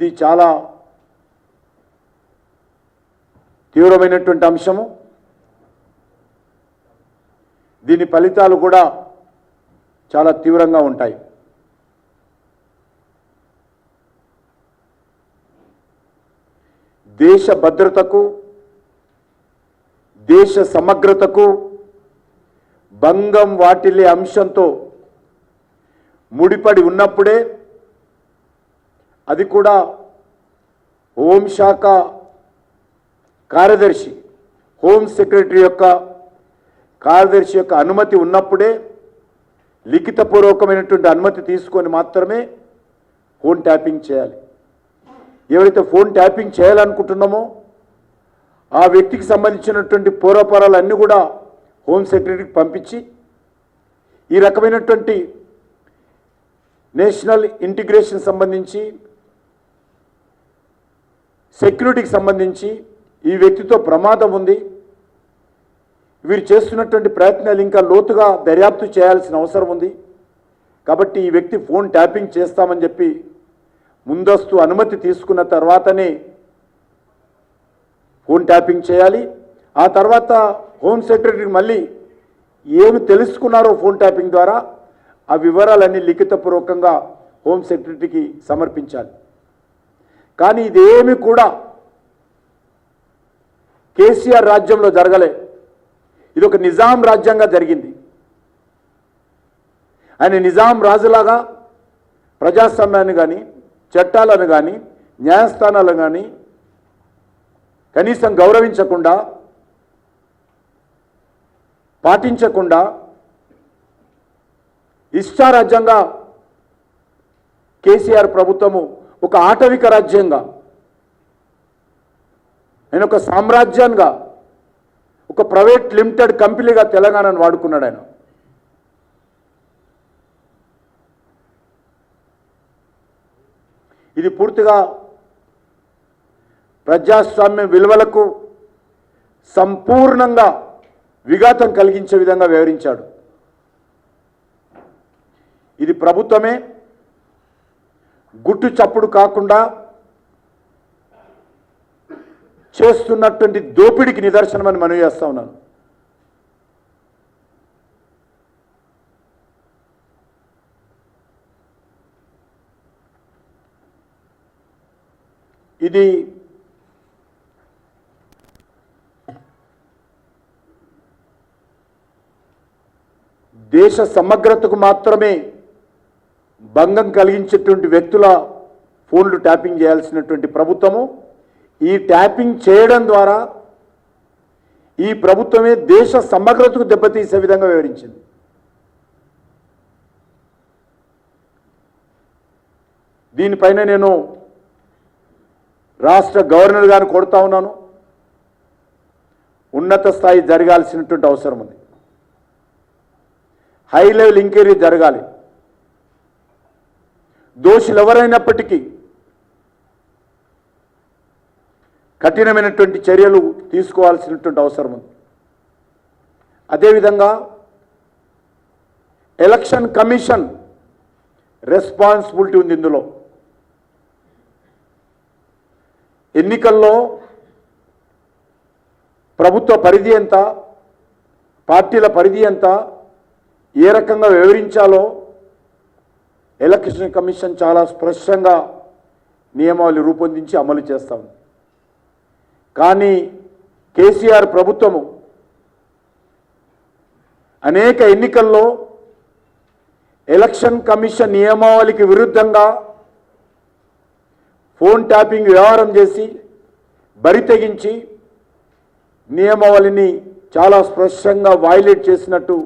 ఇది చాలా తీవ్రమైనటువంటి అంశము. దీని ఫలితాలు కూడా చాలా తీవ్రంగా ఉంటాయి. దేశ భద్రతకు దేశ సమగ్రతకు భంగం వాటిల్లే అంశంతో ముడిపడి ఉన్నప్పుడే అది కూడా హోంశాఖ కార్యదర్శి హోమ్ సెక్రటరీ యొక్క కార్యదర్శి యొక్క అనుమతి ఉన్నప్పుడే లిఖితపూర్వకమైనటువంటి అనుమతి తీసుకొని మాత్రమే ఫోన్ ట్యాపింగ్ చేయాలి. ఎవరైతే ఫోన్ ట్యాపింగ్ చేయాలనుకుంటున్నామో ఆ వ్యక్తికి సంబంధించినటువంటి పూర్వపరాలన్నీ కూడా హోమ్ సెక్రటరీకి పంపించి ఈ రకమైనటువంటి నేషనల్ ఇంటిగ్రేషన్ సంబంధించి సెక్యూరిటీకి సంబంధించి ఈ వ్యక్తితో ప్రమాదం ఉంది. వీరు చేస్తున్నటువంటి ప్రయత్నాలు ఇంకా లోతుగా దర్యాప్తు చేయాల్సిన అవసరం ఉంది. కాబట్టి ఈ వ్యక్తి ఫోన్ ట్యాపింగ్ చేస్తామని చెప్పి ముందస్తు అనుమతి తీసుకున్న తర్వాతనే ఫోన్ ట్యాపింగ్ చేయాలి. ఆ తర్వాత హోమ్ సెక్రటరీకి మళ్ళీ ఏమి తెలుసుకున్నారో ఫోన్ ట్యాపింగ్ ద్వారా ఆ వివరాలన్నీ లిఖితపూర్వకంగా హోమ్ సెక్రటరీకి సమర్పించాలి. కానీ ఇదేమి కూడా కేసీఆర్ రాజ్యంలో జరగలే. ఇది ఒక నిజాం రాజ్యంగా జరిగింది. ఆయన నిజాం రాజులాగా ప్రజాస్వామ్యాన్ని కానీ చట్టాలను కానీ న్యాయస్థానాలను కానీ కనీసం గౌరవించకుండా పాటించకుండా ఇష్టారాజ్యంగా కేసీఆర్ ప్రభుత్వము ఒక ఆటవిక రాజ్యంగా ఆయన ఒక సామ్రాజ్యంగా ఒక ప్రైవేట్ లిమిటెడ్ కంపెనీగా తెలంగాణను వాడుకున్నాడు ఆయన. ఇది పూర్తిగా ప్రజాస్వామ్య విలువలకు సంపూర్ణంగా విఘాతం కలిగించే విధంగా వివరించాడు ఇది ప్రభుత్వమే గుట్టు చప్పుడు కాకుండా చేస్తున్నటువంటి దోపిడికి నిదర్శనమని మనవి చేస్తా ఉన్నాను. ఇది దేశ సమగ్రతకు మాత్రమే భంగం కలిగించేటువంటి వ్యక్తుల ఫోన్లు ట్యాపింగ్ చేయాల్సినటువంటి ప్రభుత్వము. ఈ ట్యాపింగ్ చేయడం ద్వారా ఈ ప్రభుత్వమే దేశ సమగ్రతకు దెబ్బతీసే విధంగా వివరించింది దీనిపైన నేను రాష్ట్ర గవర్నర్ గారిని కొడతా ఉన్నాను. ఉన్నత స్థాయి జరగాల్సినటువంటి అవసరం ఉంది. హై లెవెల్ ఎంక్వైరీ జరగాలి. దోషులు ఎవరైనప్పటికీ కఠినమైనటువంటి చర్యలు తీసుకోవాల్సినటువంటి అవసరం ఉంది. అదేవిధంగా ఎలక్షన్ కమిషన్ రెస్పాన్సిబిలిటీ ఉంది ఇందులో. ఎన్నికల్లో ప్రభుత్వ పరిధి ఎంత పార్టీల పరిధి ఎంత ఏ రకంగా వివరించాలో ఎలక్షన్ కమిషన్ చాలా స్పష్టంగా నియమావళి రూపొందించి అమలు చేస్తాం కానీ కేసీఆర్ ప్రభుత్వము అనేక ఎన్నికల్లో ఎలక్షన్ కమిషన్ నియమావళికి విరుద్ధంగా ఫోన్ ట్యాపింగ్ వ్యవహారం చేసి బరి తెగించి నియమావళిని చాలా స్పష్టంగా వైలేట్ చేసినట్టు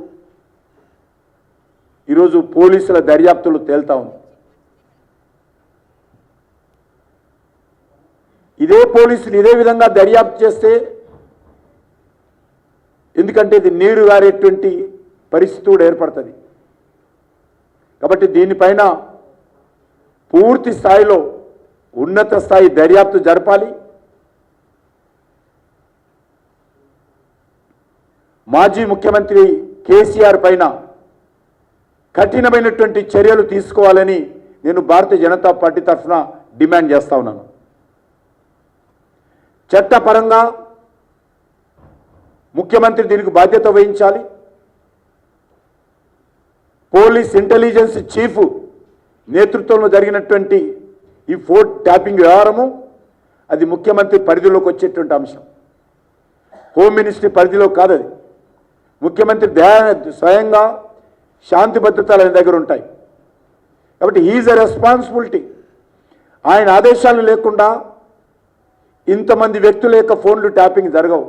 ఈరోజు పోలీసుల దర్యాప్తులు తేల్తా ఉంది. ఇదే పోలీసులు ఇదే విధంగా దర్యాప్తు చేస్తే ఎందుకంటే ఇది నీరు గారేటువంటి పరిస్థితి కూడా ఏర్పడుతుంది. కాబట్టి దీనిపైన పూర్తి స్థాయిలో ఉన్నత స్థాయి దర్యాప్తు జరపాలి. మాజీ ముఖ్యమంత్రి కేసీఆర్ పైన కఠినమైనటువంటి చర్యలు తీసుకోవాలని నేను భారతీయ జనతా పార్టీ తరఫున డిమాండ్ చేస్తా ఉన్నాను. చట్టపరంగా ముఖ్యమంత్రి దీనికి బాధ్యత వహించాలి. పోలీస్ ఇంటెలిజెన్స్ చీఫ్ నేతృత్వంలో జరిగినటువంటి ఈ ఫోర్ ట్యాపింగ్ వ్యవహారము అది ముఖ్యమంత్రి పరిధిలోకి వచ్చేటువంటి అంశం. హోమ్ మినిస్ట్రీ పరిధిలో కాదు అది ముఖ్యమంత్రి దయా స్వయంగా శాంతి భద్రతలు ఆయన దగ్గర ఉంటాయి. కాబట్టి ఈజ్ ఎ రెస్పాన్సిబిలిటీ ఆయన ఆదేశాలు లేకుండా ఇంతమంది వ్యక్తుల యొక్క ఫోన్లు ట్యాపింగ్ జరగవు.